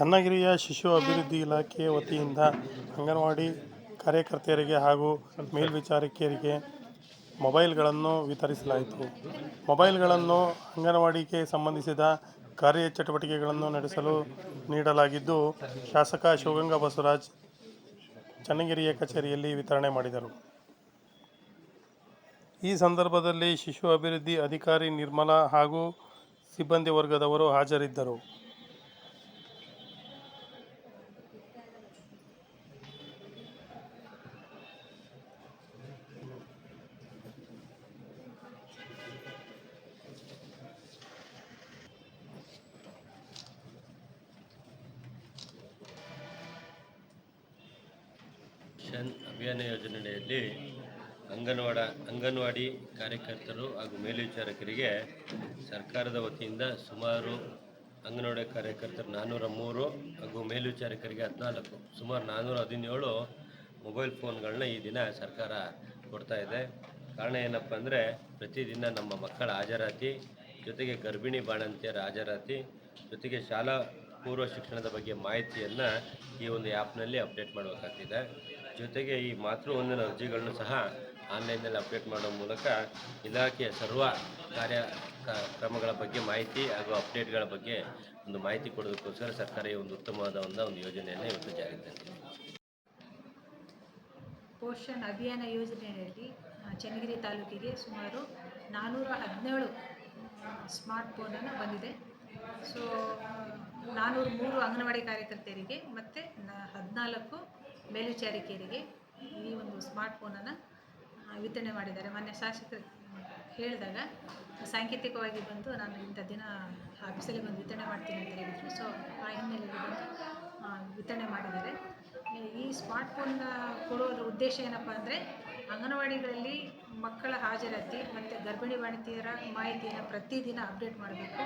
ಚನ್ನಗಿರಿಯ ಶಿಶು ಅಭಿವೃದ್ಧಿ ಇಲಾಖೆ ವತಿಯಿಂದ ಅಂಗನವಾಡಿ ಕಾರ್ಯಕರ್ತೆಯರಿಗೆ ಹಾಗೂ ಮೇಲ್ವಿಚಾರಕಿಯರಿಗೆ ಮೊಬೈಲ್ಗಳನ್ನು ವಿತರಿಸಲಾಯಿತು. ಮೊಬೈಲ್ಗಳನ್ನು ಅಂಗನವಾಡಿಗೆ ಸಂಬಂಧಿಸಿದ ಕಾರ್ಯಚಟುವಟಿಕೆಗಳನ್ನು ನಡೆಸಲು ನೀಡಲಾಗಿದ್ದು ಶಾಸಕ ಶಿವಗಂಗಾ ಬಸವರಾಜ್ ಚನ್ನಗಿರಿಯ ಕಚೇರಿಯಲ್ಲಿ ವಿತರಣೆ ಮಾಡಿದರು. ಈ ಸಂದರ್ಭದಲ್ಲಿ ಶಿಶು ಅಭಿವೃದ್ಧಿ ಅಧಿಕಾರಿ ನಿರ್ಮಲಾ ಹಾಗೂ ಸಿಬ್ಬಂದಿ ವರ್ಗದವರು ಹಾಜರಿದ್ದರು. ಮಿಷನ್ ಅಭಿಯಾನ ಯೋಜನೆಯಲ್ಲಿ ಅಂಗನವಾಡ, ಅಂಗನವಾಡಿ ಕಾರ್ಯಕರ್ತರು ಹಾಗೂ ಮೇಲ್ವಿಚಾರಕರಿಗೆ ಸರ್ಕಾರದ ವತಿಯಿಂದ ಸುಮಾರು ಅಂಗನವಾಡಿ ಕಾರ್ಯಕರ್ತರು ನಾನ್ನೂರ ಮೂರು ಹಾಗೂ ಮೇಲ್ವಿಚಾರಕರಿಗೆ ಹದಿನಾಲ್ಕು, ಸುಮಾರು ನಾನ್ನೂರ ಹದಿನೇಳು ಮೊಬೈಲ್ ಫೋನ್ಗಳನ್ನ ಈ ದಿನ ಸರ್ಕಾರ ಕೊಡ್ತಾ ಇದೆ. ಕಾರಣ ಏನಪ್ಪ ಅಂದರೆ ಪ್ರತಿದಿನ ನಮ್ಮ ಮಕ್ಕಳ ಹಾಜರಾತಿ, ಜೊತೆಗೆ ಗರ್ಭಿಣಿ ಬಾಣಂತಿಯರ ಹಾಜರಾತಿ, ಜೊತೆಗೆ ಶಾಲಾ ಪೂರ್ವ ಶಿಕ್ಷಣದ ಬಗ್ಗೆ ಮಾಹಿತಿಯನ್ನು ಈ ಒಂದು ಆ್ಯಪ್ನಲ್ಲಿ ಅಪ್ಡೇಟ್ ಮಾಡಬೇಕಾಗ್ತಿದೆ. ಜೊತೆಗೆ ಈ ಮಾತೃವಂದನ ಅರ್ಜಿಗಳನ್ನು ಸಹ ಆನ್ಲೈನ್ನಲ್ಲಿ ಅಪ್ಡೇಟ್ ಮಾಡೋ ಮೂಲಕ ಇಲಾಖೆಯ ಸರ್ವ ಕಾರ್ಯ ಕ್ರಮಗಳ ಬಗ್ಗೆ ಮಾಹಿತಿ ಹಾಗೂ ಅಪ್ಡೇಟ್ಗಳ ಬಗ್ಗೆ ಒಂದು ಮಾಹಿತಿ ಕೊಡೋದಕ್ಕೋಸ್ಕರ ಸರ್ಕಾರ ಈ ಒಂದು ಉತ್ತಮವಾದ ಒಂದು ಒಂದು ಯೋಜನೆಯನ್ನು ಇವತ್ತು ಜಾರಿ ತಂದಿದೆ. ಪೋಷಣ್ ಅಭಿಯಾನ ಯೋಜನೆಯಲ್ಲಿ ಚನ್ನಗಿರಿ ತಾಲೂಕಿಗೆ ಸುಮಾರು ನಾನ್ನೂರ ಹದಿನೇಳು ಸ್ಮಾರ್ಟ್ ಫೋನನ್ನು ಬಂದಿದೆ. ಸೊ ನಾನ್ನೂರ ಮೂರು ಅಂಗನವಾಡಿ ಕಾರ್ಯಕರ್ತೆಯರಿಗೆ ಮತ್ತು ಹದಿನಾಲ್ಕು ಮೇಲ್ವಿಚಾರಿಕೆಯರಿಗೆ ಈ ಒಂದು ಸ್ಮಾರ್ಟ್ ಫೋನನ್ನು ವಿತರಣೆ ಮಾಡಿದ್ದಾರೆ. ಮೊನ್ನೆ ಶಾಸಕರು ಹೇಳಿದಾಗ ಸಾಂಕೇತಿಕವಾಗಿ ಬಂದು ನಾನು ಇಂಥ ದಿನ ಆಫೀಸಲ್ಲಿ ಬಂದು ವಿತರಣೆ ಮಾಡ್ತೀನಿ ಅಂತ ಹೇಳಿದರು. ಸೊ ಆ ಹಿನ್ನೆಲೆಯಲ್ಲಿ ಬಂದು ವಿತರಣೆ ಮಾಡಿದ್ದಾರೆ. ಈ ಸ್ಮಾರ್ಟ್ ಫೋನ್ ಕೊಡೋದ್ರ ಉದ್ದೇಶ ಏನಪ್ಪ ಅಂದರೆ, ಅಂಗನವಾಡಿಗಳಲ್ಲಿ ಮಕ್ಕಳ ಹಾಜರಾತಿ ಮತ್ತು ಗರ್ಭಿಣಿ ವಾಣಿತಿಯರ ಮಾಹಿತಿಯನ್ನು ಪ್ರತಿದಿನ ಅಪ್ಡೇಟ್ ಮಾಡಬೇಕು.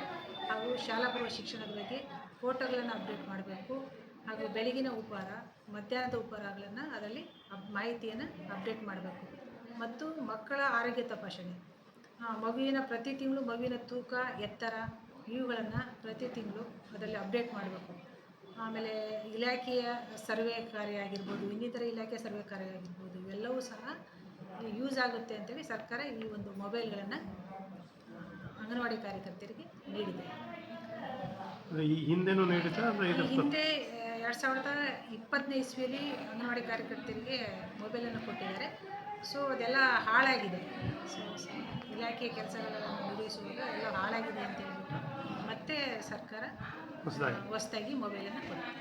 ಹಾಗೂ ಶಾಲಾ ಪೂರ್ವ ಶಿಕ್ಷಣದ ಬಗ್ಗೆ ಫೋಟೋಗಳನ್ನು ಅಪ್ಡೇಟ್ ಮಾಡಬೇಕು. ಹಾಗೂ ಬೆಳಗಿನ ಉಪಹಾರ ಮಧ್ಯಾಹ್ನದ ಉಪಹಾರಗಳನ್ನು ಅದರಲ್ಲಿ ಅಪ್ ಮಾಹಿತಿಯನ್ನು ಅಪ್ಡೇಟ್ ಮಾಡಬೇಕು. ಮತ್ತು ಮಕ್ಕಳ ಆರೋಗ್ಯ ತಪಾಸಣೆ. ಮಗುವಿನ ಪ್ರತಿ ತಿಂಗಳು ಮಗುವಿನ ತೂಕ ಎತ್ತರ ಇವುಗಳನ್ನು ಪ್ರತಿ ತಿಂಗಳು ಅದರಲ್ಲಿ ಅಪ್ಡೇಟ್ ಮಾಡಬೇಕು. ಆಮೇಲೆ ಇಲಾಖೆಯ ಸರ್ವೆ ಕಾರ್ಯ ಆಗಿರ್ಬೋದು ಇನ್ನಿತರ ಇಲಾಖೆ ಸರ್ವೆ ಕಾರ್ಯ ಆಗಿರ್ಬೋದು ಇವೆಲ್ಲವೂ ಸಹ ಯೂಸ್ ಆಗುತ್ತೆ ಅಂತೇಳಿ ಸರ್ಕಾರ ಈ ಒಂದು ಮೊಬೈಲ್ಗಳನ್ನು ಅಂಗನವಾಡಿ ಕಾರ್ಯಕರ್ತರಿಗೆ ನೀಡಿದೆ. ಹಿಂದೆ ಎರಡು ಸಾವಿರದ ಇಪ್ಪತ್ತನೇ ಇಸ್ವಿಯಲ್ಲಿ ಅಂಗನವಾಡಿ ಕಾರ್ಯಕರ್ತರಿಗೆ ಮೊಬೈಲನ್ನು ಕೊಟ್ಟಿದ್ದಾರೆ. ಸೊ ಅದೆಲ್ಲ ಹಾಳಾಗಿದೆ. ಸೊ ಇಲಾಖೆ ಇಲಾಖೆಯ ಕೆಲಸಗಳನ್ನು ನಿರ್ವಹಿಸುವಾಗ ಎಲ್ಲ ಹಾಳಾಗಿದೆ ಅಂತ ಹೇಳಿಬಿಟ್ಟು ಮತ್ತೆ ಸರ್ಕಾರ ಹೊಸದಾಗಿ. ಹೊಸದಾಗಿ ಮೊಬೈಲನ್ನು ಕೊಟ್ಟಿದೆ.